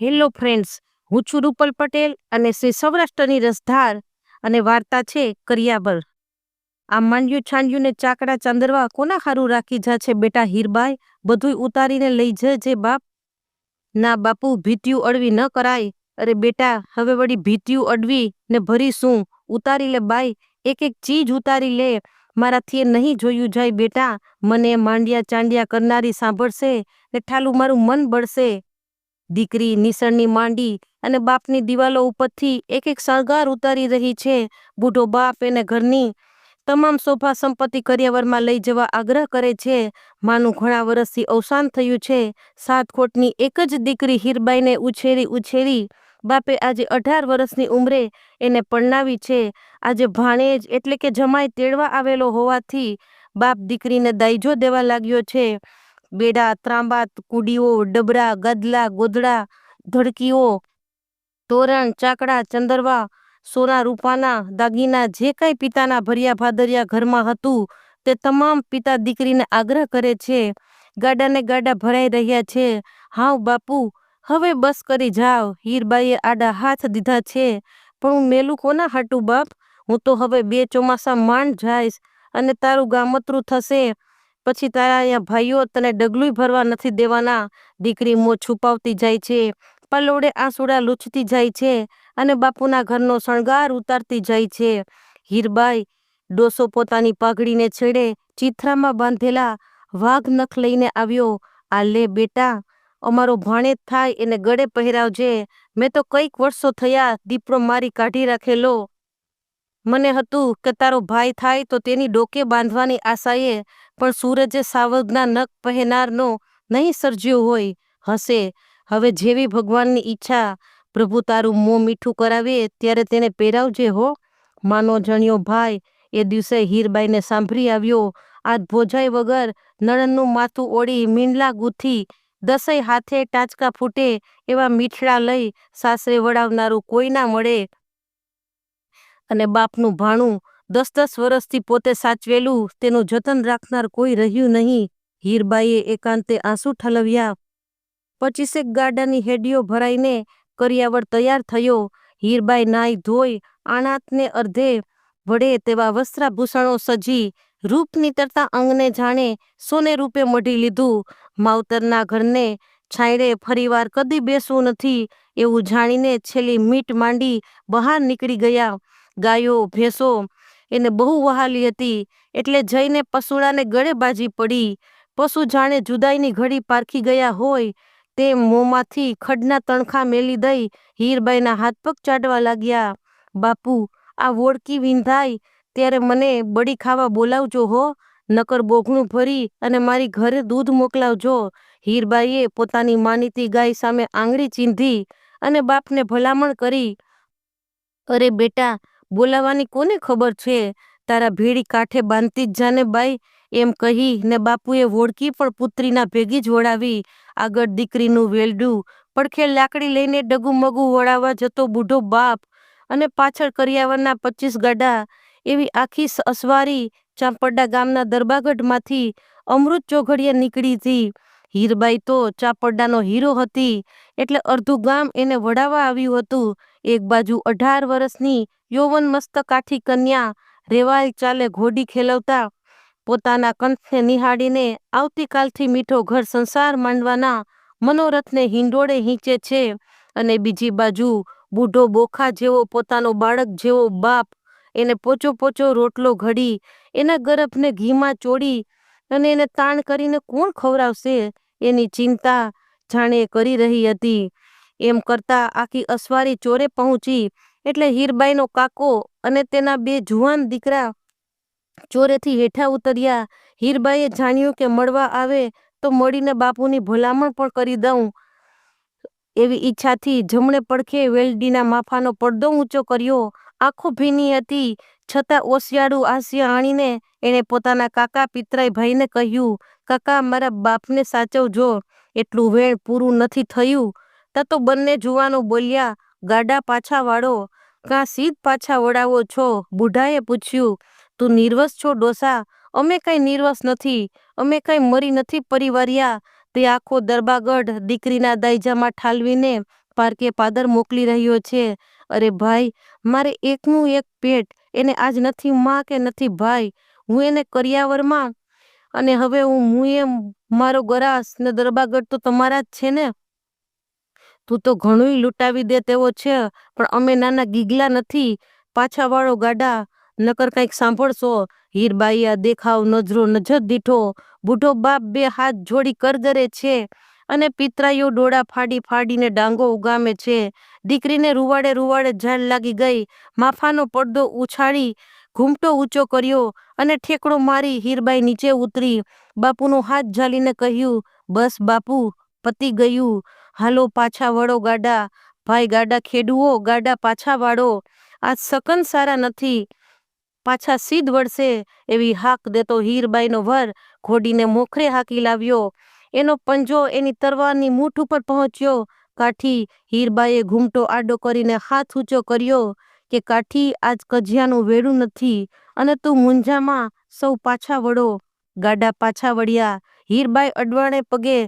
Hello friends, હું છું રૂપલ પટેલ અને શ્રી સૌરાષ્ટ્રની રસધાર અને વાર્તા છે કરિયાબર આ માંડ્યું છાંડ્યું ને ચાકડા ચાંદરવા કોના સારું રાખી જા છે બેટા હીરબાઈ? બધુંય ઉતારીને લઈ જજે બાપ. ના બાપુ, ભીતિયું અડવી ન કરાય. અરે બેટા, હવે વળી ભીતિયું અડવી ને ભરી શું ઉતારી લે બાઈ, એક એક ચીજ ઉતારી લે. મારાથી એ નહીં જોયું જાય બેટા. મને માંડ્યા ચાંડિયા કરનારી સાંભળશે ને ઠાલું મારું મન બળશે. દીકરી નિસણની માંડી અને બાપની દિવાલો ઉપરથી એક એક શણગાર ઉતારી રહી છે. બુઢો બાપ એને ઘરની તમામ શોભા સંપત્તિ કરિયાવરમાં લઈ જવા આગ્રહ કરે છે. માનું ઘણા વર્ષથી અવસાન થયું છે. સાત ખોટની એક જ દીકરી હીરબાઈને ઉછેરી ઉછેરી બાપે આજે અઢાર વર્ષની ઉંમરે એને પરણાવી છે. આજે ભાણેજ એટલે કે જમાઈ તેડવા આવેલો હોવાથી બાપ દીકરીને દાઈજો દેવા લાગ્યો છે. બેડા ત્રાંબા કુડીઓ, ડબરા, ગદલા, ગોદડા, ધડકીઓ, તોરણ, ચાકડા, ચંદરવા, સોના રૂપાના, દાગીના, જે કાંઈ પિતાના ભર્યા ભાદરિયા ઘરમાં હતું, તે તમામ પિતા દીકરીને આગ્રહ કરે છે, ગાડાને ગાડા ભરાઈ રહ્યા છે હાવ બાપુ, હવે બસ કરી જાઓ, હીરબાઈએ આડા હાથ દીધા છે, પણ હું મેલું કોના હાટું બાપ? હું તો હવે બે ચોમાસા માંડ જાઈશ અને તારું ગામતરું થશે પછી તારા અહીંયા ભાઈઓ તને ડગલું ભરવા નથી દેવાના. દીકરી મો છુપાવતી જાય છે પલોડે આંસુડા લૂછતી જાય છે અને બાપુના ઘરનો શણગાર ઉતારતી જાય છે. હીરબાઈ ડોસો પોતાની પાઘડીને છેડે ચિથરામાં બાંધેલા વાઘ નખ લઈને આવ્યો. આ લે બેટા, અમારો ભાણેજ થાય એને ગળે પહેરાવજે. મેં તો કંઈક વર્ષો થયા દીપડો મારી કાઢી રાખેલો. મને હતું કે તારો ભાઈ થાય તો તેની ડોકે બાંધવાની આશાએ પણ સૂરજે સાવજના નખ પહેનારનો નહીં સર્જ્યો હોય, હશે. હવે જેવી ભગવાનની ઈચ્છા પ્રભુ તારું મોં મીઠું કરાવે, ત્યારે તેને પહેરાવજે હો. માનો જણ્યો ભાઈ, એ દિવસે હીરબાઈને સાંભળી આવ્યો. આજ ભોજાઈ વગર નણનનું માથું ઓળી મીંડલા ગૂંથી દસય હાથે ટાચકા ફૂટે એવા મીઠડા લઈ સાસરે વડાવનારું કોઈ ના મળે. અને બાપનું ભાણું દસ દસ વર્ષથી પોતે સાચવેલું, તેનું જતન રાખનાર કોઈ રહ્યું નહીં. હીરબાઈએ એકાંતે આંસુ ઠલવ્યા. પચીસેક ગાડાની હેડીઓ ભરાઈને કરિયાવર તૈયાર થયો. હીરબાઈ નાઈ ધોઈ, આણાતને અર્ધે વડે તેવા વસ્ત્રાભૂષણો સજી, રૂપ નીતરતા અંગને જાણે સોને રૂપે મઢી લીધું. માવતરના ઘરને છાંયડે ફરીવાર કદી બેસવું નથી એવું જાણીને છેલ્લી મીટ માંડી બહાર નીકળી ગયા. ગાયો, ભેંસો એને બહુ વહાલી હતી. એટલે જઈને પશુડાને ગળે બાજી પડી. પશુ જાણે જુદાઈની ઘડી પારખી ગયા હોય, તે મોંમાંથી ખડના તણખા મેલી દઈ હીરબાઈના હાથ પગ ચાડવા લાગ્યા. બાપુ, આ વોડકી વિંધાય, ત્યારે મને બળી ખાવા બોલાવજો હો. નકર બોઘણું ભરી અને મારી ઘરે દૂધ મોકલાવજો. હીરબાઈએ પોતાની માનીતી ગાય સામે આંગળી ચીંધી અને બાપને ભલામણ કરી, અરે બેટા બોલાવાની કોને ખબર છે? તારા ભેડી કાંઠે બાંધતી જ જાને બાઈ. એમ કહી ને બાપુએ વોળકી પણ પુત્રીના ભેગી જ વળાવી. આગળ દીકરીનું વેલડું, પડખે લાકડી લઈને ડગુમગુ વળાવવા જતો બુઢો બાપ અને પાછળ કરિયાવરના પચીસ ગાડા. એવી આખી અસવારી ચાંપડા ગામના દરબાગઢમાંથી અમૃત ચોઘડિયા નીકળી હતી હીરબાઈ તો ચાપડાનો હીરો હતી, એટલે અડધું ગામ એને વડાવવા આવ્યું હતું. એક બાજુ અઢાર વર્ષની યૌવન મસ્ત કાઠી કન્યા રેવાલ ચાલે ઘોડી ખેલવતા, પોતાના કંઠને નિહાળીને આવતીકાલથી મીઠો ઘર સંસાર માંડવાના મનોરથને હિંડોળે હીંચે છે. અને બીજી બાજુ બૂઢો બોખા જેવો પોતાનો બાળક જેવો બાપ, એને પોચો પોચો રોટલો ઘડી, એના ગરભને ઘીમાં ચોડી અને એને તાણ કરીને કોણ ખવડાવશે? એની ચિંતા જાણે કરી રહી હતી. એમ કરતા આખી અસવારી ચોરે પહોંચી. એટલે હીરબાઈનો કાકો અને તેના બે જુવાન દીકરા ચોરેથી હેઠા ઉતર્યા. હીરબાઈએ જાણ્યું કે મળવા આવે તો મળીને બાપુની ભલામણ પણ કરી દઉં. એવી ઈચ્છાથી જમણે પડખે વેલડીના માફાનો પડદો ઊંચો કર્યો. આંખો ભીની હતી. છતાં ઓશિયાળું હાસ્ય આણીને એણે પોતાના કાકા, પિતરાઈ ભાઈને કહ્યું, કાકા, મારા બાપને સાચવજો. એટલું વેણ પૂરું નથી થયું. તા તો બંને જુવાનો બોલ્યા, ગાડા પાછા વાળો, કાં સીધ પાછા વળાવો છો? બુઢાએ પૂછ્યું, તું નિર્વસ છો ડોસા? અમે કાંઈ નિર્વસ નથી. અમે કાંઈ મરી નથી પરિવાર્યા. તે આખો દરબાગઢ દીકરીના દાયજામાં ઠાલવીને પારકે પાદર મોકલી રહ્યો છે. અરે ભાઈ, મારે એકનું એક પેટ એને આજ નથી માં કે નથી ભાઈ, હું એને કરિયાવરમાં અને હવે હું હું એ મારો ગરાસ ને દરબાગઢ તો તમારા જ છે ને? તું તો ઘણું લૂંટાવી દે તેવો છે, પણ અમે નાના ગીગલા નથી પાછા વાળો ગાડા, નકર કંઈક સાંભળશો. હીરબાઈયા દેખાવ, નજરો, નજર દીઠો, બુઢો બાપ બે હાથ જોડી કરગરે છે. અને પિતરાઈઓ ડોળા ફાડી ફાડીને ડાંગો ઉગામે છે. દીકરીને રૂવાડે રૂવાડે ઝાડ લાગી ગઈ. માફાનો પડદો ઉછાળી ઘૂમટો ઊંચો કર્યો અને ઠેકડો મારી હીરબાઈ નીચે ઉતરી. બાપુનો હાથ ઝાલીને કહ્યું, બસ બાપુ, પતી ગયું. હાલો પાછા વળો ગાડા. ભાઈ ગાડા ખેડુઓ, ગાડા પાછા વાળો. આ સકન સારા નથી. પાછા સીધ વળશે. એવી હાક દેતો હીરબાઈનો વર ઘોડીને મોખરે હાકી લાવ્યો. એનો પંજો એની તરવારની મૂઠ ઉપર પહોંચ્યો, કાઠી હીરબાઈએ ઘૂમટો આડો કરીને હાથ ઊંચો કર્યો કે, કાઠી, આજ કજિયાનું વેડું નથી અને તું મુંજામાં સૌ પાછા વળો. ગાડા પાછા વળ્યા. હીરબાઈ અડવાણે પગે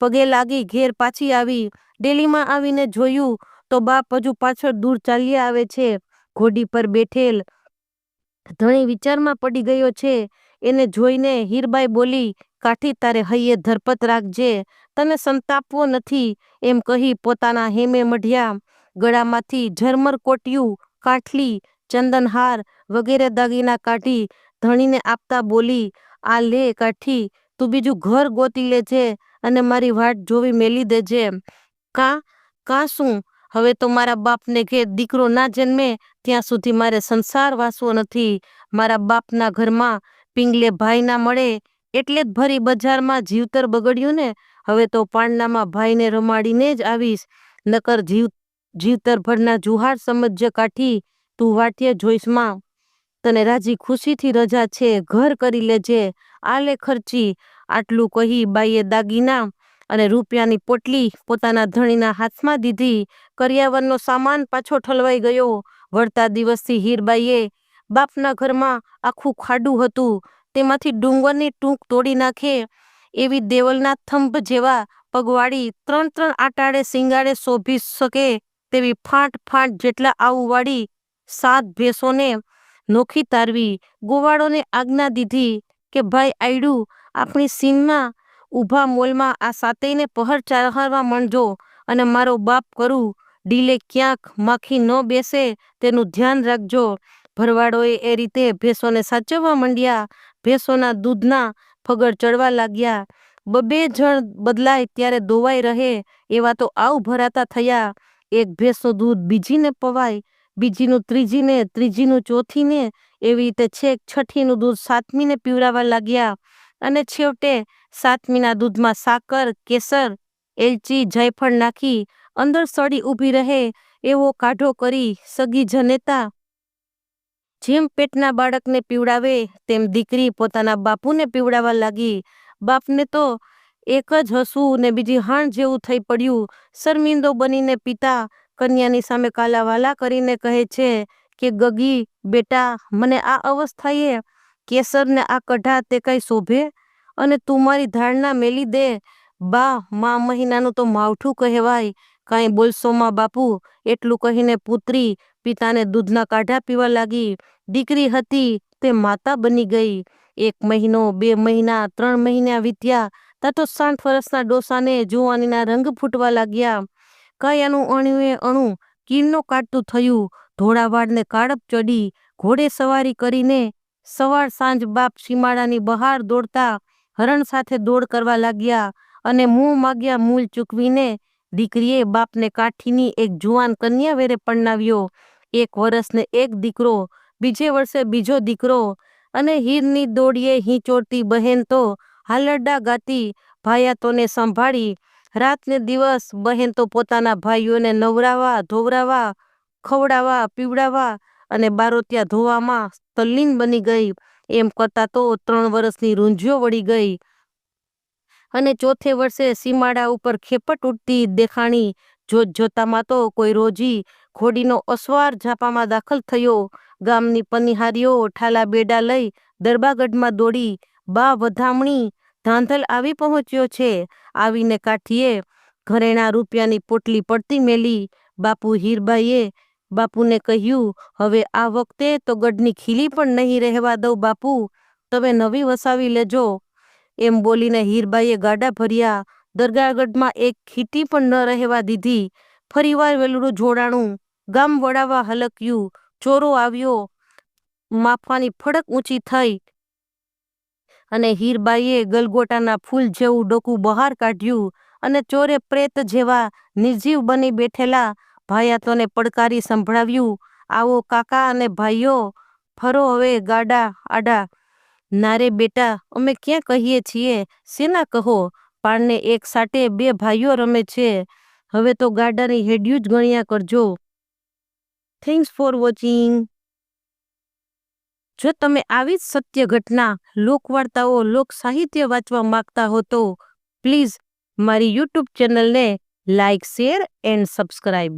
પગે લાગી ઘેર પાછી આવી. ડેલીમાં આવીને જોયું તો બાપ હજુ પાછળ દૂર ચાલ્યા આવે છે. ઘોડી પર બેઠેલ ધણી વિચારમાં પડી ગયો છે. એને જોઈને હીરબાઈ બોલી કાઠી તારે હૈયે ધરપત રાખજે. તને સંતાપવો નથી. એમ કહી પોતાના હેમે મઢ્યા ગળામાંથી ઝરમર કોટિયું કાઠલી ચંદનહાર વગેરે દાગીના કાઢી, ધણીને આપતા બોલી, આ લે કાઠી, તું બીજું ઘર ગોતી લેજે અને મારી વાટ જોવી મેલી દેજે. કા કા શું? હવે તો મારા બાપને કે દીકરો ના જન્મે, ત્યાં સુધી મારે સંસાર વાસવો નથી. મારા બાપના ઘરમાં પિંગલે ભાઈ ના મળે. એટલે જ ભરી બજારમાં જીવતર બગડ્યું ને? હવે તો પાંડનામાં ભાઈને રમાડીને જ આવીશ. નકર જીવ જીવતર ભરના જુહાર સમજ્ય કાઠી તું વાટ્ય જોઈશમાં તને રાજી ખુશીથી રજા છે, ઘર કરી લેજે. આલે ખર્ચી, આટલું કહી બાઈએ દાગીના અને રૂપિયાની પોટલી પોતાના ધણીના હાથમાં દીધી. કરિયાવરનો સામાન પાછો ઠલવાઈ ગયો. વળતા દિવસથી હીરબાઈએ બાપના ઘરમાં આખું ખાડું હતું. તેમાંથી ડુંગરની ટૂંક તોડી નાખે એવી દેવલના થંભ જેવા પગવાળી ત્રણ ત્રણ આટાડે સિંગાડે શોભી શકે તેવી ફાંટ ફાંટ જેટલા આવુવાળી સાત ભેંસોને નોખી તારવી, ગોવાળોને આજ્ઞા દીધી કે, ભાઈ આયડું, આપણી સીનમાં ઊભા મોલમાં આ સાતેયને પહર ચહારવા માંડજો અને મારો બાપ કરું, ડીલે ક્યાંક માખી ન બેસે તેનું ધ્યાન રાખજો. ભરવાડોએ એ રીતે ભેંસોને સાચવવા માંડ્યા. ભેંસોના દૂધના ફગડ ચડવા લાગ્યા. બબે જણ બદલાય ત્યારે દોવાઈ રહે એવા તો આવ ભરાતા થયા. એક ભેંસનું દૂધ બીજીને પવાય, બીજીનું ત્રીજીને, ત્રીજીનું ચોથીને એવી રીતે છેક છઠ્ઠીનું દૂધ સાતમીને પીવડાવવા લાગ્યા. અને છેવટે સાતમીના દૂધમાં સાકર, કેસર, એલચી, જાયફળ નાખી, અંદર સડી ઊભી રહે એવો કાઢો કરી સગી જનેતા જેમ પેટના બાળકને પીવડાવે, તેમ દીકરી પોતાના બાપુને પીવડાવવા લાગી. બાપને તો એક જ હસવું ને બીજી હાણ જેવું થઈ પડ્યું. શર્મિંદો બનીને પિતા કન્યાની સામે કાલાવાલા કરીને કહે છે કે, ગગી, બેટા, મને આ અવસ્થાએ કેસરને આ કઢા તે કંઈ શોભે? અને તું મારી ધારણા મેલી દે. બા, મા મહિનાનું તો માવઠું કહેવાય. કાંઈ બોલશો માં બાપુ? એટલું કહીને પુત્રી પિતાને દૂધના કાઢા પીવા લાગી. દીકરી હતી તે માતા બની ગઈ. એક મહિનો, બે મહિના, ત્રણ મહિના વીત્યા. તા સાઠ વર્ષના ડોસાને જુવાનીના રંગ ફૂટવા લાગ્યા. કાયાનું અણુએ અણુ કીરનો કાટતું થયું. ધોળાવાડને કાળપ ચડી, ઘોડે સવારી કરીને સવાર સાંજ બાપ સીમાડાની બહાર દોડતા હરણ સાથે દોડ કરવા લાગ્યા અને મું માગ્યા મૂલ ચૂકવીને દીકરીએ બાપને કાઠીની એક જુવાન કન્યા વેરે પરણાવ્યો. એક વર્ષને એક દીકરો બીજે વર્ષે બીજો દીકરો અને હીરની દોડીએ હિંચોડતી બહેન તો હાલરડા ગાતી ભાયાતોને સંભાળી. રાત ને દિવસ બહેન તો પોતાના ભાઈઓને નવરાવા, ધોવરાવા, ખવડાવવા, પીવડાવવા અને બારોતિયા ધોવામાં તલ્લીન બની ગઈ. એમ કરતા તો ત્રણ વર્ષની રૂંઝીઓ વળી ગઈ. અને ચોથે વર્ષે સીમાડા ઉપર ખેપટ ઉઠતી દેખાણી. જોત જોતામાં તો કોઈ રોજી ઘોડીનો અસવાર ઝાપામાં દાખલ થયો. ગામની પનિહારીઓ ઠાલા બેડા લઈ દરબાગઢમાં દોડી બા વધામણી ધાંધલ આવી પહોંચ્યો છે. આવીને કાઠીએ ઘરેણા રૂપિયાની પોટલી પડતી મેલી. બાપુ હીરબાઈએ બાપુને કહ્યું, હવે આ વખતે તો ગઢની ખીલી પણ નહીં રહેવા દઉં બાપુ. તમે નવી વસાવી લેજો. એમ બોલીને હીરબાઈએ ગાડા ભર્યા. દરગાહગઢમાં એક ખીટી પણ ન રહેવા દીધી. ફરીવાર વેલુડું જોડાણું ગામ વડાવા હલક્યું. ચોરો આવ્યો. માફાની ફડક ઊંચી થઈ અને હીરબાઈએ ગલગોટાના ફૂલ જેવું ડોકું બહાર કાઢ્યું અને ચોરે પ્રેત જેવા નિર્જીવ બની બેઠેલા ભાયાતોને પડકારી સંભળાવ્યું, આવો કાકા અને ભાઈઓ, ફરો હવે ગાડા આડા. નારે બેટા, અમે ક્યાં કહીએ છીએ? સેના કહો? પાણને એક સાટે બે ભાઈઓ રમે છે. હવે તો ગાડાની હેડ્યું જ ગણ્યા કરજો. થેન્ક્સ ફોર વોચિંગ જો તમે આવી જ સત્ય ઘટના, લોકવાર્તાઓ લોક સાહિત્ય વાંચવા માંગતા હો તો પ્લીઝ મારી યુટ્યુબ ચેનલને લાઇક શેર એન્ડ સબસ્ક્રાઈબ